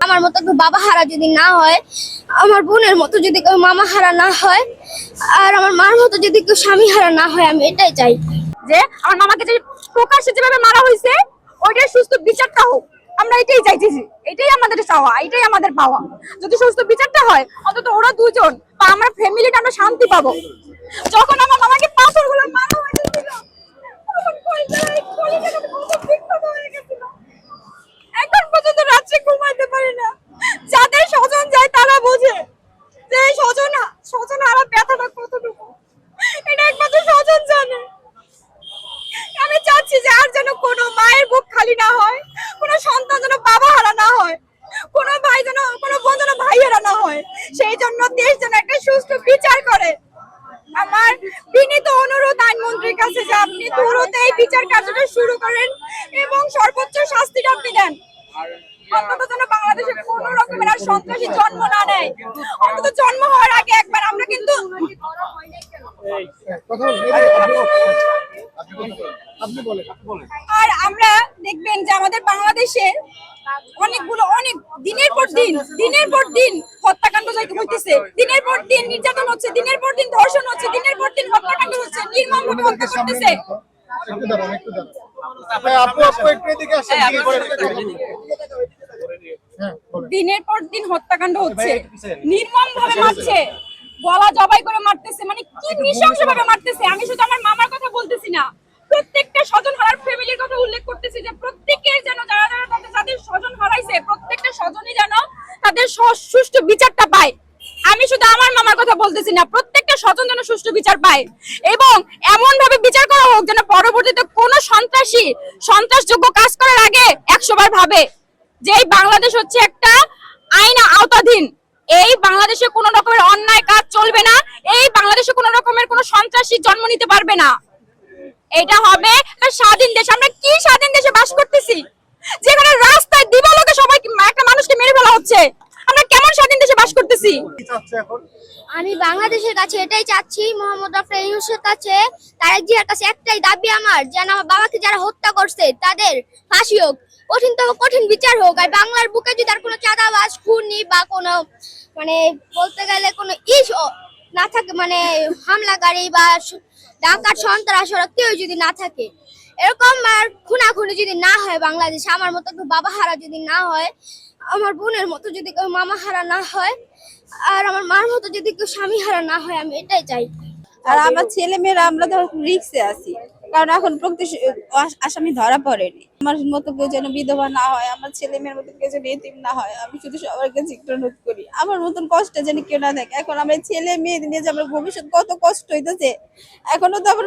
আমার মতো কেউ বাবা হারা যদি না হয়, আমার বোনের মতো যদি কেউ মামা হারা না হয়, আর আমার মার মতো যদি কেউ স্বামী হারা না হয়, আমি এটাই চাই যে আমার মামাকে যে প্রকাশ্যে যেভাবে মারা হয়েছে ওইটার সুস্থ বিচারটা হোক। আমরা এটাই চাইতেছি। এটাই আমাদের চাওয়া, এটাই আমাদের পাওয়া। যদি সুস্থ বিচারটা হয়, অন্তত ওরা দুজন বা আমরা ফ্যামিলিটা আমরা শান্তি পাবো। যখন আমার মামাকে পাথরগুলো মারা হয়েছিল আমার কলিজায়- কলিজাটা কত বিক্ষত হয়ে গেছিল। এখন পর্যন্ত রাত্রে ঘুমাইতে পারি না যাদের স্বজন যায় তারা বোঝে যে স্বজন স্বজন হারা ব্যথাটা কতটুকু এটা একমাত্র স্বজন জানে আমি চাচ্ছি যে আর যেন কোনো মায়ের বুক খালি না হয়, কোনো সন্তান যেন বাবা হারা না হয়, কোনো ভাই যেন, কোনো বোন যেন ভাই হারা না হয়, সেই জন্য দেশ যেন একটা সুস্থ বিচার করে। আমার বিনীত অনুরোধ আইনমন্ত্রীর কাছে যে আপনি দ্রুত এই বিচার কার্যটা শুরু করেন এবং সর্বোচ্চ শাস্তিটা আপনি দেন। অন্তত যেন বাংলাদেশে কোনো রকমের আর সন্ত্রাসী জন্ম না নেয়। অন্তত জন্ম হওয়ার আগে একবার আমরা কিন্তু আর আমরা দেখবেন যে আমাদের বাংলাদেশে অনেকগুলো অনেক দিনের পর দিন দিনের পর দিন হত্যাকাণ্ড হইতেছে। দিনের পর দিন নির্যাতন হচ্ছে দিনের পর দিন ধর্ষণ হচ্ছে দিনের পর দিন হত্যাকাণ্ড হচ্ছে নির্মম ভাবে হত্যা করতেছে। একটু দাঁড়ান একটু দাঁড়ান আপু আপু একটু এদিকে আসেন দিকে করে বলেন। দিনের পর দিন হত্যাকাণ্ড হচ্ছে। নির্মম ভাবে মারছে। গলা জবাই করে মারতেছে মানে কি নৃশংস ভাবে মারতেছে। আমি শুধু আমার মামার কথা বলতেছি না প্রত্যেকটা স্বজন হারার ফ্যামিলির কথা উল্লেখ করতেছি যে প্রত্যেকের যেন যারা যারা তাদের যাদের স্বজন হারাইছে প্রত্যেকটা স্বজনই যেন তাদের সুষ্ঠু বিচারটা পায়। আমি শুধু আমার মামার কথা বলতেছি না, প্রত্যেকটা স্বজন যেন সুষ্ঠু বিচার পায় এবং এমন ভাবে বিচার করা হোক যেন পরবর্তীতে কোনো সন্ত্রাসী সন্ত্রাসযোগ্য কাজ করার আগে একশো বার ভাবে। যে বাংলাদেশ হচ্ছে একটা আইন আওতাধীন, এই বাংলাদেশে কোনো রকমের অন্যায় কাজ চলবে না, এই বাংলাদেশে কোনো রকমের কোনো সন্ত্রাসী জন্ম নিতে পারবে না। এটা হবে স্বাধীন দেশ। আমরা কি স্বাধীন দেশে বাস করতেছি? যেখানে রাস্তায় দিবালোকে সবাই একটা মানুষকে মেরে ফেলা হচ্ছে? আমরা কেমন স্বাধীন দেশে বাস করতেছি? আমি বাংলাদেশের কাছে এটাই চাচ্ছি মোহাম্মদ রাফা ইউনুসের কাছে। তারেক জিয়ার কাছে একটাই দাবি আমার যেন আমার বাবাকে যারা হত্যা করছে তাদের ফাঁসি হোক। কঠিনতম কঠিন বিচার হোক। আর বাংলার বুকে যদি আর কোনো চাঁদাবাজ খুনি বা কোনো মানে বলতে গেলে কোনো ইস না থাকে মানে হামলাকারী বা ডাকাত, সন্ত্রাস ওরা কেউ যদি না থাকে। এরকম আর খুনাখুনি যদি না হয় বাংলাদেশে, আমার মতো কেউ বাবা হারা যদি না হয়, আমার বোনের মতো যদি কেউ মামা হারা না হয়, আর আমার মার মতো যদি কেউ স্বামী হারা না হয়, আমি এটাই চাই। আর আমার ছেলে মেয়েরা আমরা ধর রিক্সে আছি। কারণ এখন প্রকৃত আস- আসামি ধরা পড়েনি। আমার মতো কেউ যেন বিধবা না হয়, আমার ছেলে মেয়ের মতো কেউ যেন এতিম না হয়, আমি শুধু সবার কাছে একটু অনুরোধ করি। আমার মতন কষ্ট যেন কেউ না দেখে এখন আমার ছেলে মেয়ে নিয়ে যে আমার ভবিষ্যৎ কত কষ্ট হইতেছে, এখনও তো আমার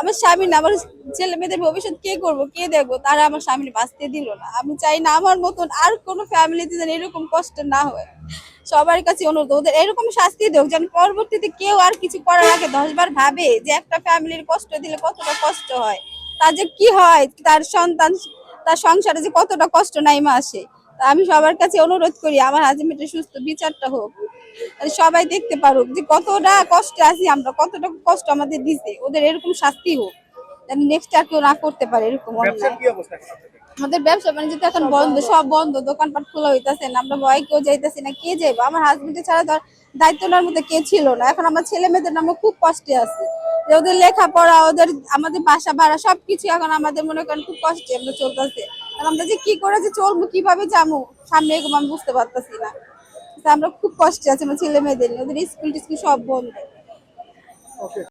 আমার স্বামী না, আমার ছেলে মেয়েদের ভবিষ্যৎ কে করব, কে দেখব? তারা আমার স্বামী বাঁচতে দিল না। আমি চাই না আমার মতন আর কোনো ফ্যামিলিতে যেন এরকম কষ্ট না হয়। সবার কাছে অনুরোধ, ওদের এরকম শাস্তি দেওক যেন পরবর্তীতে কেউ আর কিছু করার আগে দশবার ভাবে যে একটা ফ্যামিলির কষ্ট দিলে কতটা কষ্ট হয়, তার যে কি হয়, তার সন্তান, তার সংসারে যে কতটা কষ্ট নাইমা আসে তা আমি সবার কাছে অনুরোধ করি, আমার হাজবেন্ডের সুস্থ বিচারটা হোক সবাই দেখতে পারুক যে কতটা কষ্টে আছি আমরা, কতটা কষ্ট আমাদের দিছে, ওদের এরকম শাস্তি হোক নেক্সট আর কেউ না করতে পারে এরকম আমাদের ব্যবসা বাণিজ্য তো এখন বন্ধ, সব বন্ধ, দোকানপাট খোলা হইতাছে না, আমরা ভয় কেউ যাইতেছি না, কে যাইবো? আমার হাজবেন্ডের ছাড়া ধর দায়িত্ব নেওয়ার মধ্যে কে ছিল না। এখন আমার ছেলে মেয়েদের আমরা খুব কষ্টে আছি। যে ওদের লেখাপড়া, ওদের আমাদের বাসা ভাড়া, সবকিছু এখন আমাদের মনে করেন খুব কষ্টে আমরা চলতেছে। আমরা যে কি করে যে চলবো, কীভাবে যাব, সামনে এরকম আমি বুঝতে পারতেছি না। আমরা খুব কষ্টে আছি আমার ছেলে মেয়েদের নিয়ে, ওদের স্কুল টিস্কুল সব বন্ধ।